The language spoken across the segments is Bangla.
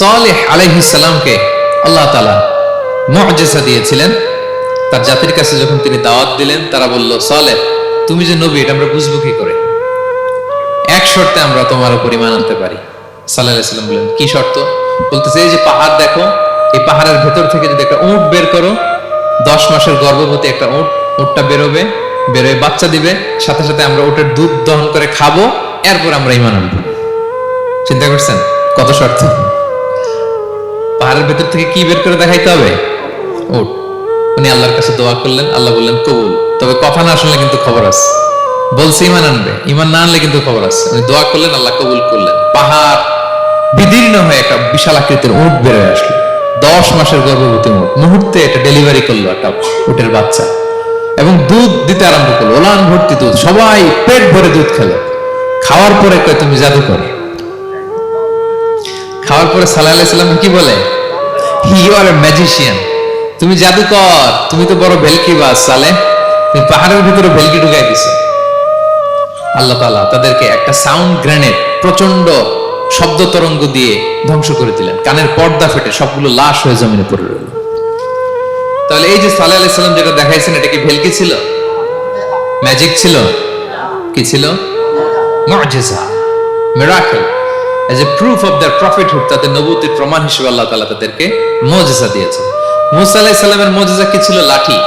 সালেহ আলাইহিসালামকে আল্লাহ তালা মজেসা দিয়েছিলেন। তার জাতির কাছে যখন তিনি দাওয়াত দিলেন, তারা বলল, সালেহ, তুমি যে নবী, এটা আমরা বুঝব কি করে? এক শর্তে আমরা তোমার উপর ইমান আনতে পারি। সাল্লাহ সাল্লাম বললেন, কি শর্ত? বলতেছে, এই যে পাহাড় দেখো, এই পাহাড়ের ভেতর থেকে যদি একটা উঁট বের করো, দশ মাসের গর্ভবতী একটা উঁট, উঁটটা বেরোবে, বেরোয়, বাচ্চা দিবে, সাথে সাথে আমরা ওটার দুধ দহন করে খাব, এরপর আমরা ইমান আনব। চিন্তা করছেন? কত শর্ত? পাহাড়ের ভেতর থেকে কি বের করে দেখাইতে হবে? উট উনি আল্লাহর কাছে দোয়া করলেন, আল্লাহ বললেন, কবুল। তবে কথা না শুনলে কিন্তু খবর আছে। বলছে ইমান আনবে। ইমান না আনলে কিন্তু খবর আছে। উনি দোয়া করলেন, আল্লাহ কবুল করলেন। পাহাড় বিদীর্ণ হয়ে একটা বিশাল আকৃতির উট বের হয়ে আসলো। দশ মাসের গর্ভবতী উট। মুহূর্তে এটা ডেলিভারি করল একটা উটের বাচ্চা। এবং দুধ দিতে আরম্ভ করল। ওলান ভর্তি দুধ। সবাই পেট ভরে দুধ খেলো। খাওয়ার পরে কয়, তুমি জাদু করো। খাওয়ার পরে সাল্লাহ সাল্লাম কি বলে? ইউ আর এ ম্যাজিশিয়ান তুমি জাদুকর, তুমি তো বড় ভেলকি বাস সালে তুমি পাহাড়ের ভিতরে ভেলকি ঢুকাই দিছো। আল্লাহ তাআলা তাদেরকে একটা সাউন্ড গ্রেনেড প্রচণ্ড শব্দ তরঙ্গ দিয়ে ধ্বংস করে দিলেন। কানের পর্দা ফেটে সবগুলো লাশ হয়ে জমিনে পড়ে রইল। তাহলে এই যে সাল্লাহ সাল্লাম যেটা দেখাইছেন, এটা কি ভেলকি ছিল? ম্যাজিক ছিল? কি ছিল? মুআজিজা miracle as a proof of their prophethood তাদের নবুতির প্রমাণ হিসেবে আল্লাহ তাআলা তাদেরকে মুজিজা দিয়েছেন। মুসা আলাইহিস সালামের মুজিজা কি ছিল? লাঠি।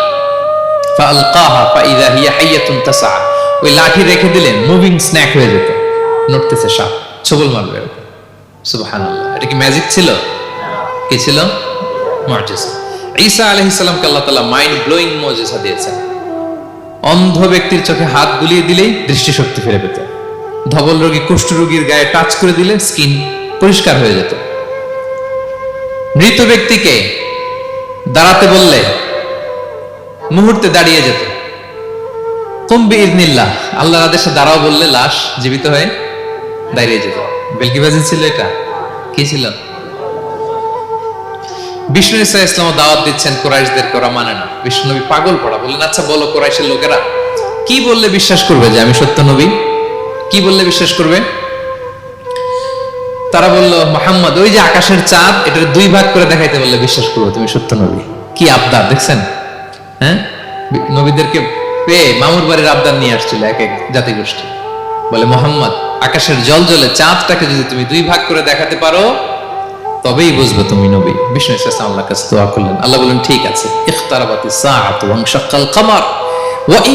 ওই লাঠি রেখে মুভিং স্ন্যাক হয়ে যেত। নড়তেছে সাপ, ছবল মারবে এটা কি ম্যাজিক ছিল? কি ছিল? মুজিজা। ঈসা সালামকে আল্লাহ তাআলা মাইন্ড ব্লোয়িং মুজিজা দিয়েছেন। অন্ধ ব্যক্তির চোখে হাত বুলিয়ে দিলেই দৃষ্টিশক্তি ফিরে পেত। ধবল রোগী কুষ্ঠ রোগীর গায়ে টাচ করে দিলে স্কিন পরিষ্কার হয়ে যেত। মৃত ব্যক্তিকে দাঁড়াতে বললে মুহূর্তে দাঁড়িয়ে যেত। তুমবি ইদনিল্লাহ, আল্লাহর আদেশে দাঁড়াও বললে লাশ জীবিত হয়ে দাঁড়িয়ে যেত। বেলকিবাজি ছিল এটা? কি ছিল? বিষ্ণু ইসা ইসলাম দাওয়াত দিচ্ছেন কোরাইশদের ওরা মানে না। বিষ্ণু নবী পাগল পড়া। বললেন আচ্ছা বলো কোরাইশের লোকেরা, কি বললে বিশ্বাস করবে যে আমি সত্য নবী? কি বললে বিশ্বাস করবে? তারা বলল, মোহাম্মদ, ওই যে আকাশের চাঁদ, এটার দুই ভাগ করে দেখাইতে বললে বিশ্বাস করব তুমি সত্য নবী। কি আবদার, দেখছেন? হ্যাঁ? নবীদেরকে পেয়ে মামুর বাড়ির আবদার নিয়ে আসছিল এক এক জাতিগোষ্ঠী। বলে, মোহাম্মদ, আকাশের জল জলে চাঁদটাকে যদি তুমি দুই ভাগ করে দেখাতে পারো, তবেই বুঝবে তুমি নবী। বিষ্ণু আল্লাহ কাছে দোয়া করলেন। আল্লাহ বলেন ঠিক আছে। ইখতারাবাতিস সাআতু ওয়া আয়াতান নাম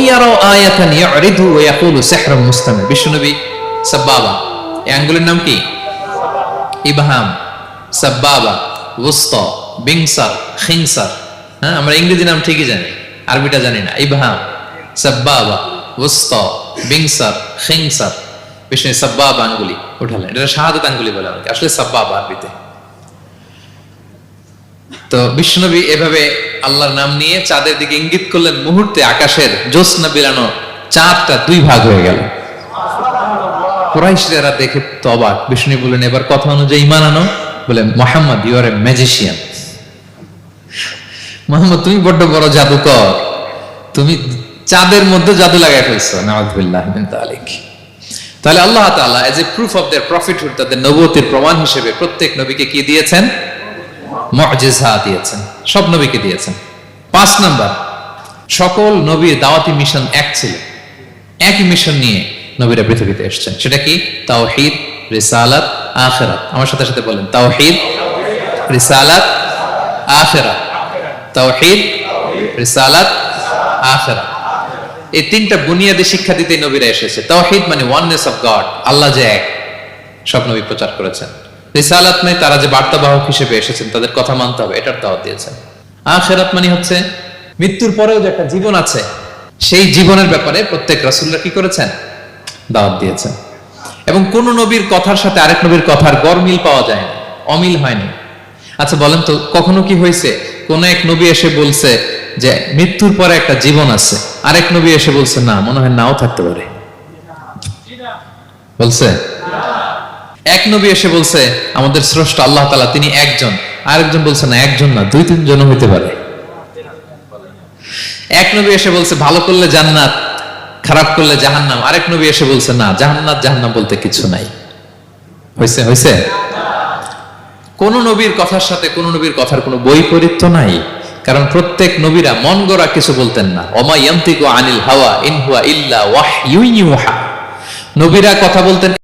হ্যাঁ আমরা ইংরেজি নাম ঠিকই জানি, আরবিটা জানি না ইবহাম খিনসার বিষ্ণু আঙ্গুলি উঠালেন, এটা শাহাদাত আঙ্গুলি বলে আসলে সাব্বাবা আরবিতে। তো বিষ্ণুনবী এভাবে আল্লাহর নাম নিয়ে চাঁদের দিকে ইঙ্গিত করলেন মুহূর্তে আকাশের জ্যোৎস্না বিলানো চাঁদটা দুই ভাগ হয়ে গেল। কুরাইশরা দেখে তো অবাক বিষ্ণু বললেন এবার কথা অনুযায়ী ইমান আনো। বলে Muhammad you are a magician Muhammad তুমি বড্ড বড় জাদুকর। তুমি চাঁদের মধ্যে জাদু লাগাই ফেলছো। নাউযুবিল্লাহ মিন তালিক তাহলে আল্লাহ তাআলা as a proof of their prophethood তাদের নবুয়তির প্রমাণ হিসেবে প্রত্যেক নবীকে কি দিয়েছেন? মুজিজা দিয়েছেন, সব নবীকে দিয়েছেন। পাঁচ নাম্বার, সকল নবীর দাওয়াতি মিশন এক ছিল। একই মিশন নিয়ে নবীরা পৃথিবীতে এসেছেন। সেটা কি? তাওহীদ, রিসালাত, আখিরাত। আমার সাথে সাথে বলেন, তাওহীদ, রিসালাত, আখিরাত। তাওহীদ, রিসালাত, আখিরাত। এই তিনটা বুনিয়াদী শিক্ষা দিতে নবীরা এসেছে। তাওহিদ মানে ওয়াননেস অফ গড আল্লাহ যে এক, সব নবী প্রচার করেছেন। রিসালাত মানে তারা যে বার্তাবাহক হিসেবে এসেছেন, তাদের কথা মানতে হবে, এটার দাওয়াত দিয়েছেন। আখেরাত মানে হচ্ছে মৃত্যুর পরেও যে একটা জীবন আছে, সেই জীবনের ব্যাপারে প্রত্যেক রাসূলরা কি করেছেন? দাওয়াত দিয়েছেন। এবং কোন নবীর কথার সাথে আরেক নবীর কথার গরমিল পাওয়া যায় না, অমিল হয়নি। আচ্ছা বলেন তো, কখনো কি হয়েছে? কোন এক নবী এসে বলছে যে, মৃত্যুর পরে একটা জীবন আছে, আরেক নবী এসে বলছে, না, মনে হয় নাও থাকতে পারে। বলছে এক নবী এসে বলছে, আমাদের স্রষ্টা আল্লাহ তালা তিনি একজন। আরেকজন বলছে, না, একজন না, দুই তিনজন হইতে পারে। এক নবী এসে বলছে, ভালো করলে জান্নাত, খারাপ করলে জাহান্নাম। আরেক নবী এসে বলছে, না, জাহান্নাত, জাহান্নাম বলতে কিছু নাই। হয়েছে হয়েছে কোন নবীর কথার সাথে কোন নবীর কথার কোনো বৈপরীত্য নাই, কারণ প্রত্যেক নবীরা মন গড়া কিছু বলতেন না। ওমা ইয়ান্তিকু আনিল হাওয়া, ইন হুয়া ইল্লা ওয়াহয়ুন ইউহা। নবীরা কথা বলতেন